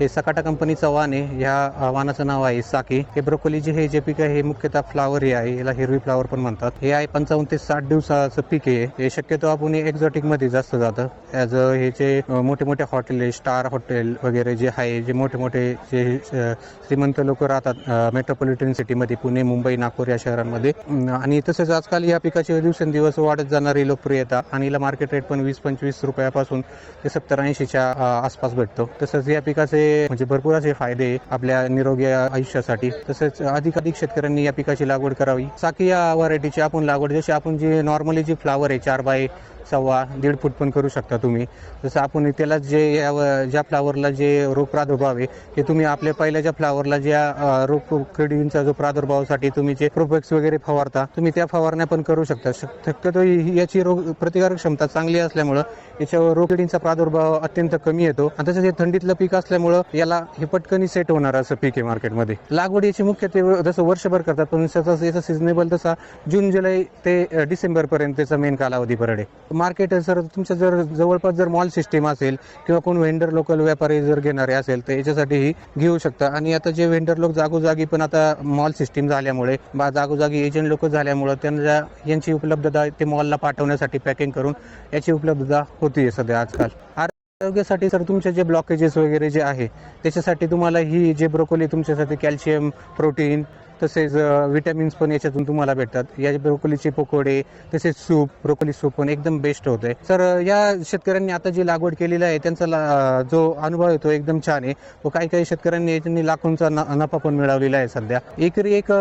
हे सकाटा कंपनीचं वाहन आहे. ह्या वाहनाचं नाव आहे साकी. हे ब्रोकोली जे हे जे पीक आहे हे मुख्यतः फ्लावर हे आहे. याला हिरवी फ्लावर पण म्हणतात. हे आहे पंचावन्न ते साठ दिवसाचं पीक आहे. हे शक्यतो आपण एक्झॉटिकमध्ये जास्त जातं. ॲज हे जे मोठे मोठे हॉटेल आहे स्टार हॉटेल वगैरे जे आहे जे मोठे मोठे जे श्रीमंत लोक राहतात मेट्रोपॉलिटन सिटीमध्ये पुणे मुंबई नागपूर या शहरांमध्ये. आणि तसेच आजकाल या पिकाची दिवसेंदिवस वाढत जाणारी लोकप्रियता आणि याला मार्केट रेट पण वीस पंचवीस रुपयापासून ते सत्तर ऐंशीच्या आसपास भेटतो. तसंच या पिकाचे म्हणजे भरपूर असे फायदे आपल्या निरोगी आयुष्यासाठी. तसेच अधिक अधिक शेतकऱ्यांनी या पिकाची लागवड करावी. साकी या व्हरायटीची आपण लागवड जशी आपण जी नॉर्मली जी फ्लावर आहे चार बाय सव्वा दीड फूट पण करू शकता तुम्ही. जसं आपण त्याला जे या व- ज्या फ्लावरला जे रोग प्रादुर्भाव आहे ते तुम्ही आपल्या पहिल्या ज्या फ्लावरला ज्या रोग किडींचा जो प्रादुर्भावासाठी तुम्ही जे प्रोपेक्स वगैरे फवारता तुम्ही त्या फवारण्या पण करू शकता. शक्यतो ही- याची रोग प्रतिकारक क्षमता चांगली असल्यामुळं याच्यावर रोग किडींचा प्रादुर्भाव अत्यंत कमी येतो. आणि तसंच हे थंडीतलं पीक असल्यामुळं याला हे पटकनी सेट होणार असं पीक आहे मार्केटमध्ये लागवड याची मुख्यत्वे जसं वर्षभर करतात पण याचा सिजनेबल तसा जून जुलै ते डिसेंबरपर्यंत त्याचा मेन कालावधी परडे मार्केट सर तुमच्या जर जवळपास जर मॉल सिस्टीम असेल किंवा कोण व्हेंडर लोकल व्यापारी जर घेणारे असेल तर याच्यासाठीही घेऊ शकता. आणि आता जे व्हेंडर लोक जागोजागी पण आता मॉल सिस्टीम झाल्यामुळे बा जागोजागी एजंट लोक झाल्यामुळे त्यांना यांची उपलब्धता ते मॉलला पाठवण्यासाठी पॅकिंग करून याची उपलब्धता होतीये सध्या आजकाल. आरोग्यासाठी सर तुमचे जे ब्लॉकेजेस वगैरे जे आहे त्याच्यासाठी तुम्हाला ही जे ब्रोकोली तुमच्यासाठी कॅल्शियम प्रोटीन तसेच विटॅमिन्स पण याच्यातून तुम्हाला भेटतात. या ब्रोकोलीचे पकोडे तसेच सूप ब्रोकोली सूप पण एकदम बेस्ट होते सर या शेतकऱ्यांनी आता जी लागवड केलेली आहे त्यांचा ला- जो अनुभव आहे तो एकदम छान आहे. व काही काही शेतकऱ्यांनी त्यांनी लाखोंचा न- नफा पण मिळवलेला आहे सध्या. एकरी एक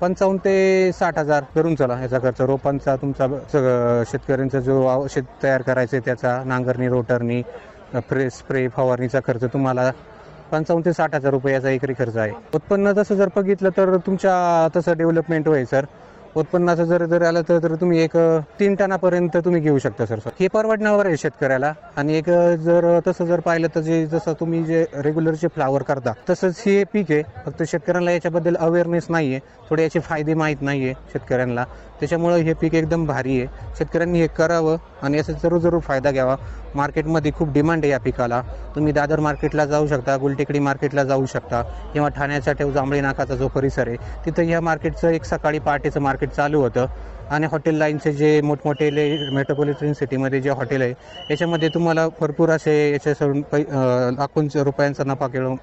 पंचावन्न ते साठ हजार करून चला याचा खर्च. रोपांचा तुमचा सगळं शेतकऱ्यांचा जो औषध तयार करायचं आहे त्याचा नांगरणी रोटरनी फ्रे स्प्रे फवारणीचा खर्च तुम्हाला पंचावन्न ते साठ हजार रुपये याचा एकरी खर्च आहे. उत्पन्न तसं जर बघितलं तर तुमच्या तसं डेव्हलपमेंट होईल सर उत्पन्नाचं जर जर आलं तर तर तुम्ही एक तीन टनापर्यंत तुम्ही घेऊ शकता सर. सर हे परवडण्यावर आहे शेतकऱ्याला. आणि एक जर तसं जर पाहिलं तर जे जसं तुम्ही जे रेग्युलरचे फ्लावर करता तसंच हे पीक आहे. फक्त शेतकऱ्यांना याच्याबद्दल अवेअरनेस नाही आहे थोडे याचे फायदे माहीत नाही आहे शेतकऱ्यांना. त्याच्यामुळं हे पीक एकदम भारी आहे. शेतकऱ्यांनी हे करावं आणि याचा जरूर जरूर फायदा घ्यावा. मार्केटमध्ये खूप डिमांड आहे या पिकाला. तुम्ही दादर मार्केटला जाऊ शकता गुलटेकडी मार्केटला जाऊ शकता. किंवा ठाण्याचा ठेव जांभळी नाकाचा जो परिसर आहे तिथं या मार्केटचं एक सकाळी पहाटेचं मार्केट चालू होतं. आणि हॉटेल लाईनचे जे मोठमोठे मेट्रोपॉलिटन सिटीमध्ये जे हॉटेल आहे याच्यामध्ये तुम्हाला भरपूर असे याच्यासरून पै लाखोंच्या रुपयांचा नफा केळून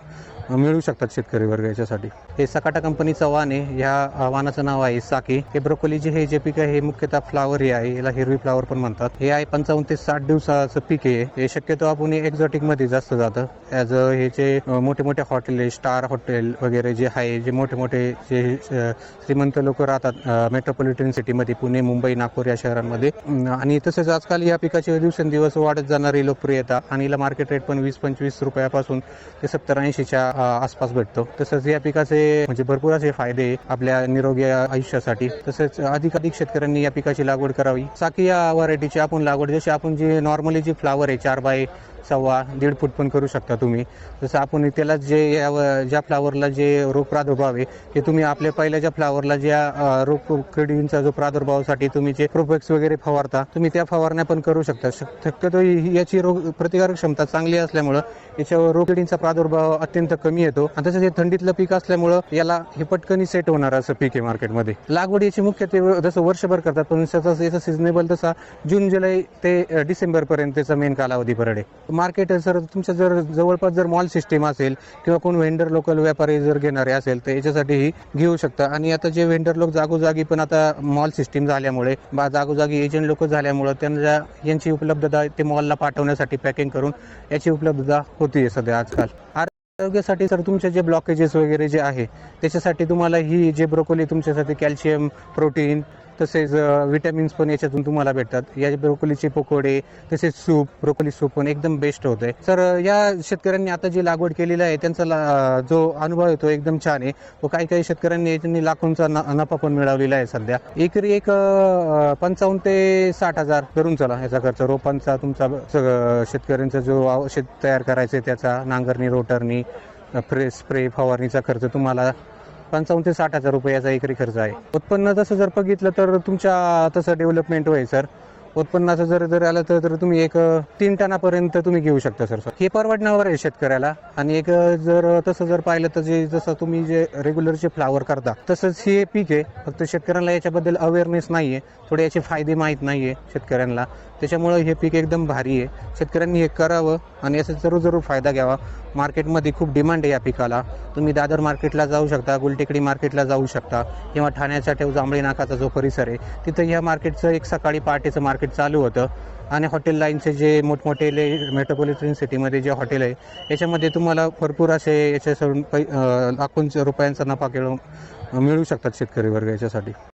मिळू शकतात शेतकरी वर्ग याच्यासाठी. हे सकाटा कंपनीचं वाण आहे. ह्या वाणाचं नाव आहे साकी. हे ब्रोकोली जे हे जे पीक आहे हे मुख्यतः फ्लावर हे आहे. याला हिरवी फ्लावर पण म्हणतात. हे आहे पंचावन्न ते साठ दिवसाचं पीक आहे. हे शक्यतो आपण एक्झॉटिकमध्ये जास्त जातं. ॲज हे जे मोठे मोठे हॉटेल स्टार हॉटेल वगैरे जे आहे जे मोठे मोठे जे श्रीमंत लोक राहतात मेट्रोपॉलिटन सिटीमध्ये पुणे मुंबई नागपूर या शहरांमध्ये. आणि तसेच आजकाल या पिकाची दिवसेंदिवस वाढत जाणारी लोकप्रियता आणि याला मार्केट रेट पण वीस पंचवीस रुपयापासून ते सत्तर ऐंशीच्या आसपास भेटतो. तसंच या पिकाचे म्हणजे भरपूर असे फायदे आपल्या निरोगी आयुष्यासाठी. तसेच अधिक अधिक शेतकऱ्यांनी या पिकाची लागवड करावी. साकी या व्हरायटीची आपण लागवड जशी आपण जी नॉर्मली जी फ्लावर आहे चार बाय सव्वा दीड फूट पण करू शकता तुम्ही. जसं आपण त्याला जे या ज्या फ्लावरला जे रोग प्रादुर्भाव आहे ते तुम्ही आपल्या पहिल्या ज्या फ्लावरला ज्या रोग किडींचा जो प्रादुर्भावासाठी तुम्ही जे प्रोपेक्स वगैरे फवारता तुम्ही त्या फवारण्या पण करू शकता. शक- शक्यतो ही- याची रोग प्रतिकारक क्षमता चांगली असल्यामुळं याच्यावर रोग किडींचा प्रादुर्भाव अत्यंत कमी येतो. आणि तसंच हे थंडीतलं पीक असल्यामुळं याला हे पटकनी सेट होणार असं पीक आहे मार्केटमध्ये लागवड याची मुख्य ते जसं वर्षभर करतात पण त्याचा याचा सिजनेबल तसा जून जुलै ते डिसेंबरपर्यंतचा मेन कालावधी परडे मार्केट सर तुमच्या जर जवळपास जर मॉल सिस्टीम असेल किंवा कोण व्हेंडर लोकल व्यापारी जर घेणारे असेल तर याच्यासाठीही घेऊ शकता. आणि आता जे व्हेंडर लोक जागोजागी पण आता मॉल सिस्टीम झाल्यामुळे बा जागोजागी एजंट लोक झाल्यामुळे त्यांना यांची उपलब्धता ते मॉलला पाठवण्यासाठी पॅकिंग करून याची उपलब्धता होतीये सध्या आजकाल. आरोग्यासाठी सर तुमचे जे ब्लॉकेजेस वगैरे जे आहे त्याच्यासाठी तुम्हाला ही जे ब्रोकोली तुमच्यासाठी कॅल्शियम प्रोटीन तसेच विटॅमिन्स पण याच्यातून तुम्हाला भेटतात. या ब्रोकोलीचे पकोडे तसेच सूप ब्रोकोली सूप पण एकदम बेस्ट होते सर या शेतकऱ्यांनी आता जी लागवड केलेली आहे त्यांचा ला- जो अनुभव आहे तो एकदम छान आहे. व काही काही शेतकऱ्यांनी त्यांनी लाखोंचा न- नफा पण मिळवलेला आहे सध्या. एकरी एक पंचावन्न ते साठ हजार करून चला याचा खर्च. रोपांचा तुमचा शेतकऱ्यांचा जो शेत तयार करायचं आहे त्याचा नांगरणी रोटरनी फ्रे स्प्रे फवारणीचा खर्च तुम्हाला पंचावन्न ते साठ हजार रुपयाचा एकरी खर्च आहे. उत्पन्न तसं जर बघितलं तर तुमच्या तसं डेव्हलपमेंट होईल सर उत्पन्नाचं जर जर आलं तर तर तुम्ही एक तीन टनापर्यंत तुम्ही घेऊ शकता सर. हे परवडण्यावर आहे शेतकऱ्याला. आणि एक जर तसं जर पाहिलं तर जे जसं तुम्ही जे रेग्युलरचे फ्लावर करता तसंच हे पीक आहे. फक्त शेतकऱ्यांना याच्याबद्दल अवेअरनेस नाही आहे थोडे याचे फायदे माहीत नाही आहे शेतकऱ्यांना. त्याच्यामुळं हे पीक एकदम भारी आहे. शेतकऱ्यांनी हे करावं आणि याचा जरूर जरूर फायदा घ्यावा. मार्केटमध्ये खूप डिमांड आहे या पिकाला. तुम्ही दादर मार्केटला जाऊ शकता गुलटेकडी मार्केटला जाऊ शकता किंवा ठाण्याचा ठेव जांभळी नाकाचा जो परिसर आहे तिथं ह्या मार्केटचं एक सकाळी पहाटेचं मार्केट चालू होतं. आणि हॉटेल लाईनचे जे मोठमोठे मेट्रोपॉलिटन सिटीमध्ये जे हॉटेल आहे याच्यामध्ये तुम्हाला भरपूर असे याच्या लाखोंच्या रुपयांचा नफा केळ मिळू शकतात शेतकरी वर्ग याच्यासाठी.